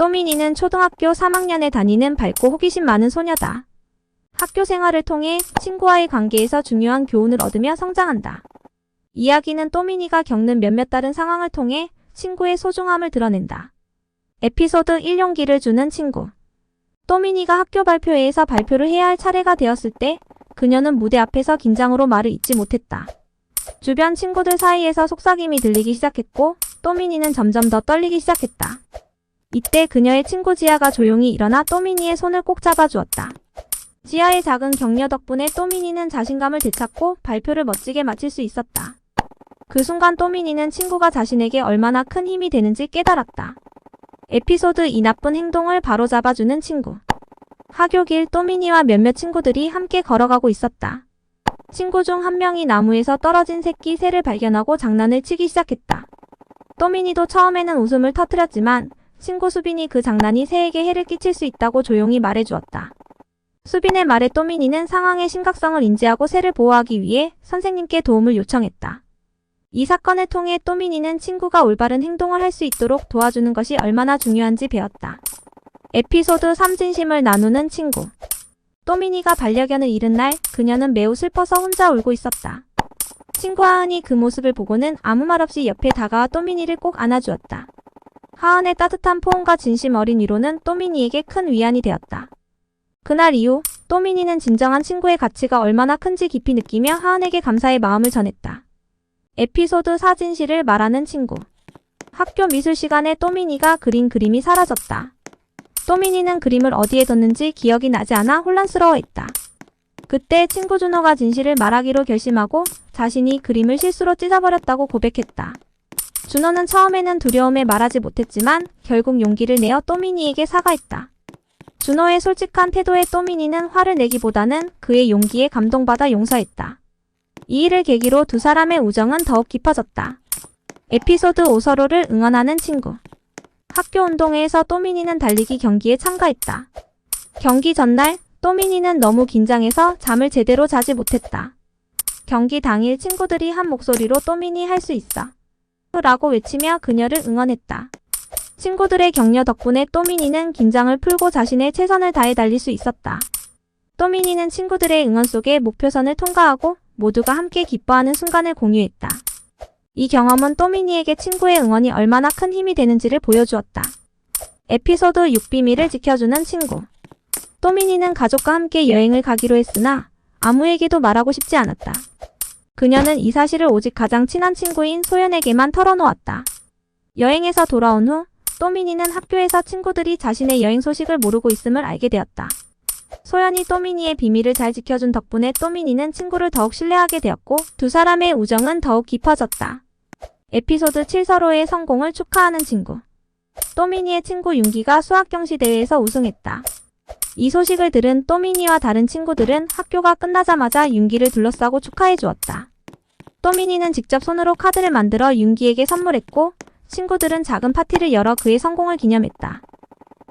또민이는 초등학교 3학년에 다니는 밝고 호기심 많은 소녀다. 학교 생활을 통해 친구와의 관계에서 중요한 교훈을 얻으며 성장한다. 이야기는 또민이가 겪는 몇몇 다른 상황을 통해 친구의 소중함을 드러낸다. 에피소드 1용기를 주는 친구. 또민이가 학교 발표회에서 발표를 해야 할 차례가 되었을 때 그녀는 무대 앞에서 긴장으로 말을 잇지 못했다. 주변 친구들 사이에서 속삭임이 들리기 시작했고 또민이는 점점 더 떨리기 시작했다. 이때 그녀의 친구 지아가 조용히 일어나 또민이의 손을 꼭 잡아주었다. 지아의 작은 격려 덕분에 또민이는 자신감을 되찾고 발표를 멋지게 마칠 수 있었다. 그 순간 또민이는 친구가 자신에게 얼마나 큰 힘이 되는지 깨달았다. 에피소드 이 나쁜 행동을 바로잡아주는 친구. 하교길 또민이와 몇몇 친구들이 함께 걸어가고 있었다. 친구 중 한 명이 나무에서 떨어진 새끼 새를 발견하고 장난을 치기 시작했다. 또민이도 처음에는 웃음을 터뜨렸지만 친구 수빈이 그 장난이 새에게 해를 끼칠 수 있다고 조용히 말해주었다. 수빈의 말에 또민이는 상황의 심각성을 인지하고 새를 보호하기 위해 선생님께 도움을 요청했다. 이 사건을 통해 또민이는 친구가 올바른 행동을 할 수 있도록 도와주는 것이 얼마나 중요한지 배웠다. 에피소드 3 진심을 나누는 친구. 또민이가 반려견을 잃은 날 그녀는 매우 슬퍼서 혼자 울고 있었다. 친구 하은이 그 모습을 보고는 아무 말 없이 옆에 다가와 또민이를 꼭 안아주었다. 하은의 따뜻한 포옹과 진심 어린 위로는 또민이에게 큰 위안이 되었다. 그날 이후 또민이는 진정한 친구의 가치가 얼마나 큰지 깊이 느끼며 하은에게 감사의 마음을 전했다. 에피소드 사진실을 말하는 친구. 학교 미술 시간에 또민이가 그린 그림이 사라졌다. 또민이는 그림을 어디에 뒀는지 기억이 나지 않아 혼란스러워했다. 그때 친구 준호가 진실을 말하기로 결심하고 자신이 그림을 실수로 찢어버렸다고 고백했다. 준호는 처음에는 두려움에 말하지 못했지만 결국 용기를 내어 또민이에게 사과했다. 준호의 솔직한 태도에 또민이는 화를 내기보다는 그의 용기에 감동받아 용서했다. 이 일을 계기로 두 사람의 우정은 더욱 깊어졌다. 에피소드 5 서로를 응원하는 친구. 학교 운동회에서 또민이는 달리기 경기에 참가했다. 경기 전날 또민이는 너무 긴장해서 잠을 제대로 자지 못했다. 경기 당일 친구들이 한 목소리로 또민이 할수 있어. 라고 외치며 그녀를 응원했다. 친구들의 격려 덕분에 또민이는 긴장을 풀고 자신의 최선을 다해 달릴 수 있었다. 또민이는 친구들의 응원 속에 목표선을 통과하고 모두가 함께 기뻐하는 순간을 공유했다. 이 경험은 또민이에게 친구의 응원이 얼마나 큰 힘이 되는지를 보여주었다. 에피소드 6 비밀을 지켜주는 친구. 또민이는 가족과 함께 여행을 가기로 했으나 아무에게도 말하고 싶지 않았다. 그녀는 이 사실을 오직 가장 친한 친구인 소연에게만 털어놓았다. 여행에서 돌아온 후 또민이는 학교에서 친구들이 자신의 여행 소식을 모르고 있음을 알게 되었다. 소연이 또민이의 비밀을 잘 지켜준 덕분에 또민이는 친구를 더욱 신뢰하게 되었고 두 사람의 우정은 더욱 깊어졌다. 에피소드 7 서로의 성공을 축하하는 친구. 또민이의 친구 윤기가 수학 경시 대회에서 우승했다. 이 소식을 들은 또민이와 다른 친구들은 학교가 끝나자마자 윤기를 둘러싸고 축하해 주었다. 또민이는 직접 손으로 카드를 만들어 윤기에게 선물했고 친구들은 작은 파티를 열어 그의 성공을 기념했다.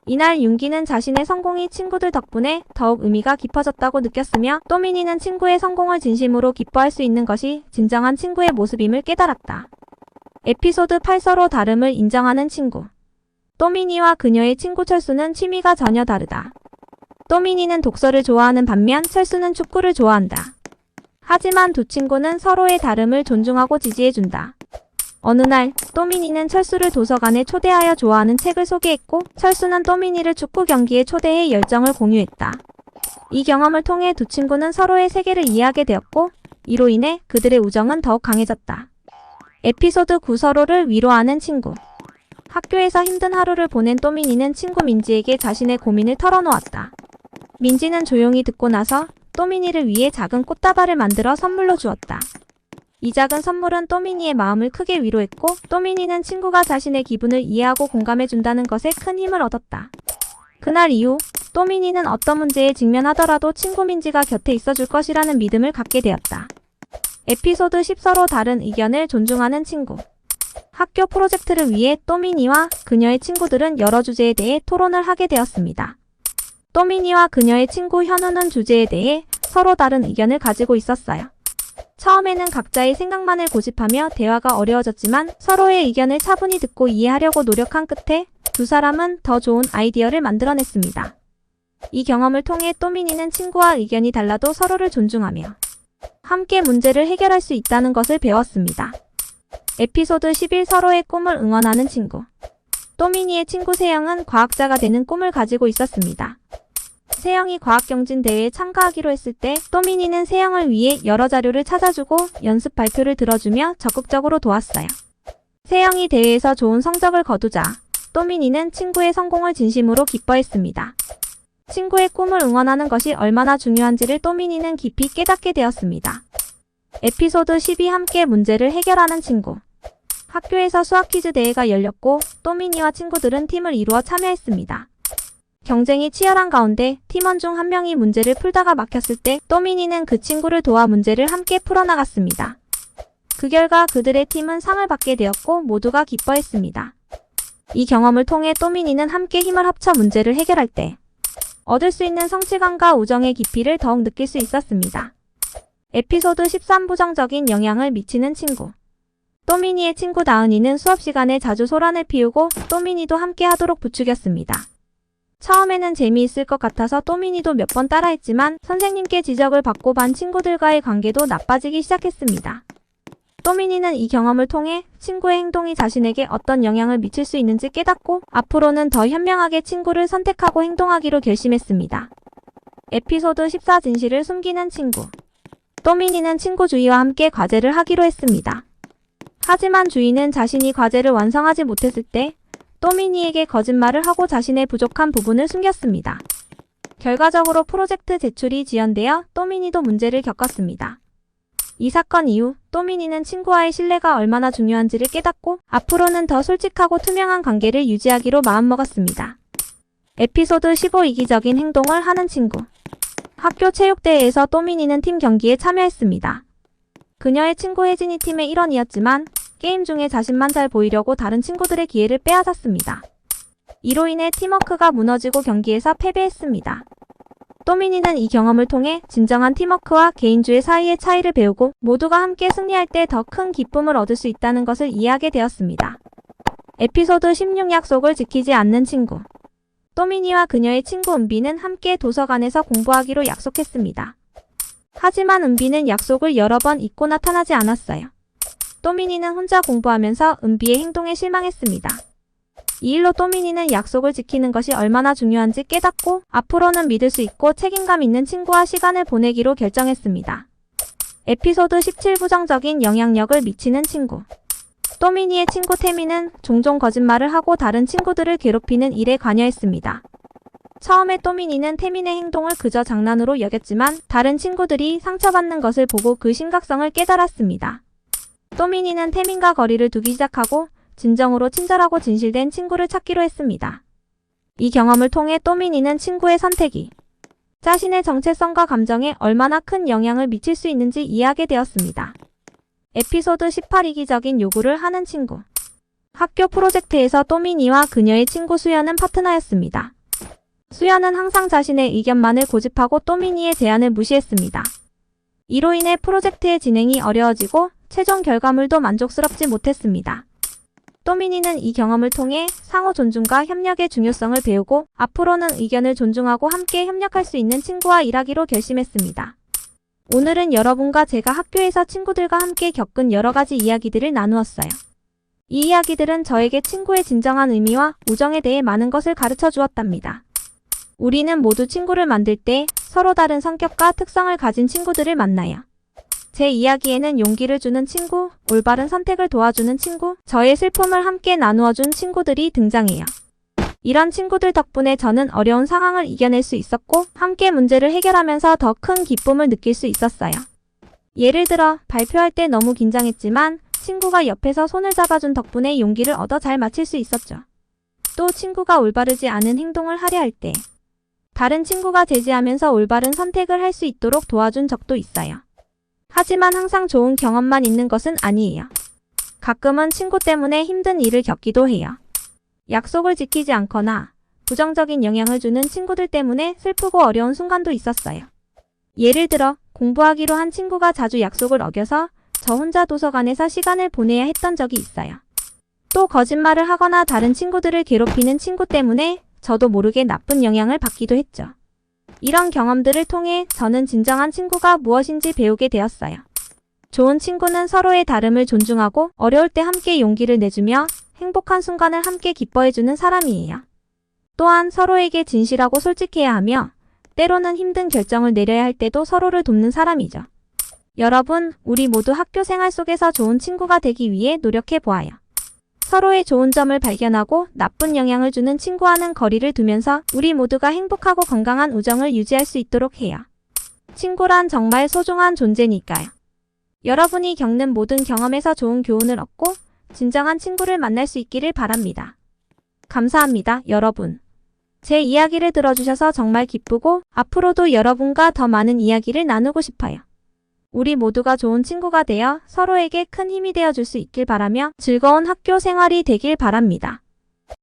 이날 윤기는 자신의 성공이 친구들 덕분에 더욱 의미가 깊어졌다고 느꼈으며 또민이는 친구의 성공을 진심으로 기뻐할 수 있는 것이 진정한 친구의 모습임을 깨달았다. 에피소드 8 서로 다름을 인정하는 친구. 또민이와 그녀의 친구 철수는 취미가 전혀 다르다. 또민이는 독서를 좋아하는 반면 철수는 축구를 좋아한다. 하지만 두 친구는 서로의 다름을 존중하고 지지해준다. 어느 날 또민이는 철수를 도서관에 초대하여 좋아하는 책을 소개했고 철수는 또민이를 축구 경기에 초대해 열정을 공유했다. 이 경험을 통해 두 친구는 서로의 세계를 이해하게 되었고 이로 인해 그들의 우정은 더욱 강해졌다. 에피소드 9 서로를 위로하는 친구. 학교에서 힘든 하루를 보낸 또민이는 친구 민지에게 자신의 고민을 털어놓았다. 민지는 조용히 듣고 나서 또민이를 위해 작은 꽃다발을 만들어 선물로 주었다. 이 작은 선물은 또민이의 마음을 크게 위로했고 또민이는 친구가 자신의 기분을 이해하고 공감해준다는 것에 큰 힘을 얻었다. 그날 이후 또민이는 어떤 문제에 직면하더라도 친구 민지가 곁에 있어줄 것이라는 믿음을 갖게 되었다. 에피소드 10 서로 다른 의견을 존중하는 친구. 학교 프로젝트를 위해 또민이와 그녀의 친구들은 여러 주제에 대해 토론을 하게 되었습니다. 또민이와 그녀의 친구 현우는 주제에 대해 서로 다른 의견을 가지고 있었어요. 처음에는 각자의 생각만을 고집하며 대화가 어려워졌지만 서로의 의견을 차분히 듣고 이해하려고 노력한 끝에 두 사람은 더 좋은 아이디어를 만들어냈습니다. 이 경험을 통해 또미니는 친구와 의견이 달라도 서로를 존중하며 함께 문제를 해결할 수 있다는 것을 배웠습니다. 에피소드 11 서로의 꿈을 응원하는 친구. 또미니의 친구 세영은 과학자가 되는 꿈을 가지고 있었습니다. 세영이 과학경진 대회에 참가하기로 했을 때 또미니는 세영을 위해 여러 자료를 찾아주고 연습 발표를 들어주며 적극적으로 도왔어요. 세영이 대회에서 좋은 성적을 거두자 또미니는 친구의 성공을 진심으로 기뻐했습니다. 친구의 꿈을 응원하는 것이 얼마나 중요한지를 또미니는 깊이 깨닫게 되었습니다. 에피소드 12 함께 문제를 해결하는 친구. 학교에서 수학 퀴즈 대회가 열렸고 또미니와 친구들은 팀을 이루어 참여했습니다. 경쟁이 치열한 가운데 팀원 중 한 명이 문제를 풀다가 막혔을 때 또미니는 그 친구를 도와 문제를 함께 풀어나갔습니다. 그 결과 그들의 팀은 상을 받게 되었고 모두가 기뻐했습니다. 이 경험을 통해 또미니는 함께 힘을 합쳐 문제를 해결할 때 얻을 수 있는 성취감과 우정의 깊이를 더욱 느낄 수 있었습니다. 에피소드 13 부정적인 영향을 미치는 친구. 또미니의 친구 다은이는 수업 시간에 자주 소란을 피우고 또미니도 함께 하도록 부추겼습니다. 처음에는 재미있을 것 같아서 또미니도 몇 번 따라했지만 선생님께 지적을 받고 반 친구들과의 관계도 나빠지기 시작했습니다. 또미니는 이 경험을 통해 친구의 행동이 자신에게 어떤 영향을 미칠 수 있는지 깨닫고 앞으로는 더 현명하게 친구를 선택하고 행동하기로 결심했습니다. 에피소드 14 진실을 숨기는 친구. 또미니는 친구 주희와 함께 과제를 하기로 했습니다. 하지만 주희는 자신이 과제를 완성하지 못했을 때 또미니에게 거짓말을 하고 자신의 부족한 부분을 숨겼습니다. 결과적으로 프로젝트 제출이 지연되어 또미니도 문제를 겪었습니다. 이 사건 이후 또미니는 친구와의 신뢰가 얼마나 중요한지를 깨닫고 앞으로는 더 솔직하고 투명한 관계를 유지하기로 마음먹었습니다. 에피소드 15 이기적인 행동을 하는 친구. 학교 체육대회에서 또미니는 팀 경기에 참여했습니다. 그녀의 친구 혜진이 팀의 일원이었지만 게임 중에 자신만 잘 보이려고 다른 친구들의 기회를 빼앗았습니다. 이로 인해 팀워크가 무너지고 경기에서 패배했습니다. 또미니는 이 경험을 통해 진정한 팀워크와 개인주의 사이의 차이를 배우고 모두가 함께 승리할 때 더 큰 기쁨을 얻을 수 있다는 것을 이해하게 되었습니다. 에피소드 16 약속을 지키지 않는 친구. 또미니와 그녀의 친구 은비는 함께 도서관에서 공부하기로 약속했습니다. 하지만 은비는 약속을 여러 번 잊고 나타나지 않았어요. 또미니는 혼자 공부하면서 은비의 행동에 실망했습니다. 이 일로 또미니는 약속을 지키는 것이 얼마나 중요한지 깨닫고 앞으로는 믿을 수 있고 책임감 있는 친구와 시간을 보내기로 결정했습니다. 에피소드 17 부정적인 영향력을 미치는 친구. 또미니의 친구 태미는 종종 거짓말을 하고 다른 친구들을 괴롭히는 일에 관여했습니다. 처음에 또미니는 태민의 행동을 그저 장난으로 여겼지만 다른 친구들이 상처받는 것을 보고 그 심각성을 깨달았습니다. 또미니는 태민과 거리를 두기 시작하고 진정으로 친절하고 진실된 친구를 찾기로 했습니다. 이 경험을 통해 또미니는 친구의 선택이 자신의 정체성과 감정에 얼마나 큰 영향을 미칠 수 있는지 이해하게 되었습니다. 에피소드 18 이기적인 요구를 하는 친구. 학교 프로젝트에서 또미니와 그녀의 친구 수연은 파트너였습니다. 수연은 항상 자신의 의견만을 고집하고 또미니의 제안을 무시했습니다. 이로 인해 프로젝트의 진행이 어려워지고 최종 결과물도 만족스럽지 못했습니다. 또미니는 이 경험을 통해 상호 존중과 협력의 중요성을 배우고 앞으로는 의견을 존중하고 함께 협력할 수 있는 친구와 일하기로 결심했습니다. 오늘은 여러분과 제가 학교에서 친구들과 함께 겪은 여러 가지 이야기들을 나누었어요. 이 이야기들은 저에게 친구의 진정한 의미와 우정에 대해 많은 것을 가르쳐 주었답니다. 우리는 모두 친구를 만들 때 서로 다른 성격과 특성을 가진 친구들을 만나요. 제 이야기에는 용기를 주는 친구, 올바른 선택을 도와주는 친구, 저의 슬픔을 함께 나누어준 친구들이 등장해요. 이런 친구들 덕분에 저는 어려운 상황을 이겨낼 수 있었고, 함께 문제를 해결하면서 더 큰 기쁨을 느낄 수 있었어요. 예를 들어, 발표할 때 너무 긴장했지만, 친구가 옆에서 손을 잡아준 덕분에 용기를 얻어 잘 마칠 수 있었죠. 또 친구가 올바르지 않은 행동을 하려 할 때, 다른 친구가 제지하면서 올바른 선택을 할 수 있도록 도와준 적도 있어요. 하지만 항상 좋은 경험만 있는 것은 아니에요. 가끔은 친구 때문에 힘든 일을 겪기도 해요. 약속을 지키지 않거나 부정적인 영향을 주는 친구들 때문에 슬프고 어려운 순간도 있었어요. 예를 들어 공부하기로 한 친구가 자주 약속을 어겨서 저 혼자 도서관에서 시간을 보내야 했던 적이 있어요. 또 거짓말을 하거나 다른 친구들을 괴롭히는 친구 때문에 저도 모르게 나쁜 영향을 받기도 했죠. 이런 경험들을 통해 저는 진정한 친구가 무엇인지 배우게 되었어요. 좋은 친구는 서로의 다름을 존중하고 어려울 때 함께 용기를 내주며 행복한 순간을 함께 기뻐해주는 사람이에요. 또한 서로에게 진실하고 솔직해야 하며 때로는 힘든 결정을 내려야 할 때도 서로를 돕는 사람이죠. 여러분, 우리 모두 학교 생활 속에서 좋은 친구가 되기 위해 노력해 보아요. 서로의 좋은 점을 발견하고 나쁜 영향을 주는 친구와는 거리를 두면서 우리 모두가 행복하고 건강한 우정을 유지할 수 있도록 해요. 친구란 정말 소중한 존재니까요. 여러분이 겪는 모든 경험에서 좋은 교훈을 얻고 진정한 친구를 만날 수 있기를 바랍니다. 감사합니다, 여러분. 제 이야기를 들어주셔서 정말 기쁘고 앞으로도 여러분과 더 많은 이야기를 나누고 싶어요. 우리 모두가 좋은 친구가 되어 서로에게 큰 힘이 되어 줄 수 있길 바라며 즐거운 학교 생활이 되길 바랍니다.